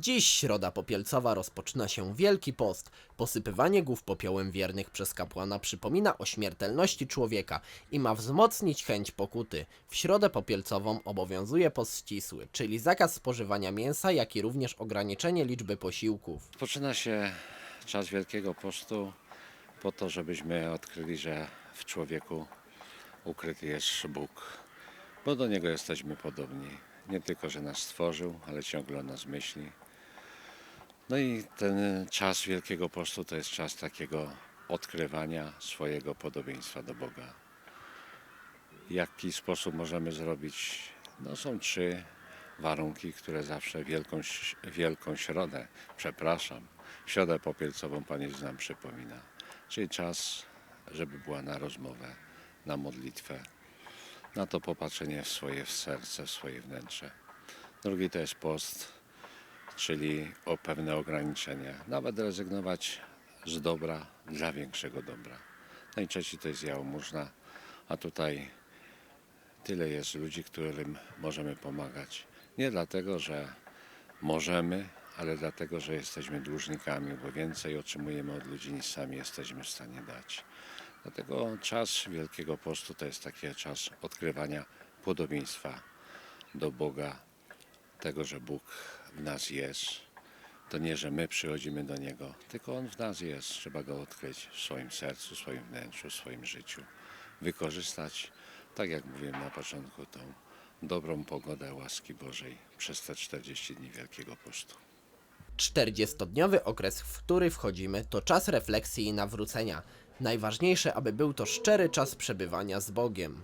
Dziś środa popielcowa rozpoczyna się Wielki Post. Posypywanie głów popiołem wiernych przez kapłana przypomina o śmiertelności człowieka i ma wzmocnić chęć pokuty. W środę popielcową obowiązuje post ścisły, czyli zakaz spożywania mięsa, jak i również ograniczenie liczby posiłków. Poczyna się czas Wielkiego Postu po to, żebyśmy odkryli, że w człowieku ukryty jest Bóg, bo do Niego jesteśmy podobni. Nie tylko, że nas stworzył, ale ciągle o nas myśli. No i ten czas Wielkiego Postu to jest czas takiego odkrywania swojego podobieństwa do Boga. W jaki sposób możemy zrobić? No są trzy warunki, które zawsze wielką, wielką środę, przepraszam, środę popielcową Pan Jezus nam przypomina. Czyli czas, żeby była na rozmowę, na modlitwę, na to popatrzenie w swoje serce, w swoje wnętrze. Drugi to jest post, czyli o pewne ograniczenia. Nawet rezygnować z dobra dla większego dobra. Trzeci to jest jałmużna, a tutaj tyle jest ludzi, którym możemy pomagać. Nie dlatego, że możemy, ale dlatego, że jesteśmy dłużnikami, bo więcej otrzymujemy od ludzi niż sami jesteśmy w stanie dać. Dlatego czas Wielkiego Postu to jest taki czas odkrywania podobieństwa do Boga, tego, że Bóg w nas jest. To nie, że my przychodzimy do Niego, tylko On w nas jest. Trzeba Go odkryć w swoim sercu, w swoim wnętrzu, w swoim życiu. Wykorzystać, tak jak mówiłem na początku, tą dobrą pogodę łaski Bożej przez te 40 dni Wielkiego Postu. 40-dniowy okres, w który wchodzimy, to czas refleksji i nawrócenia. Najważniejsze, aby był to szczery czas przebywania z Bogiem.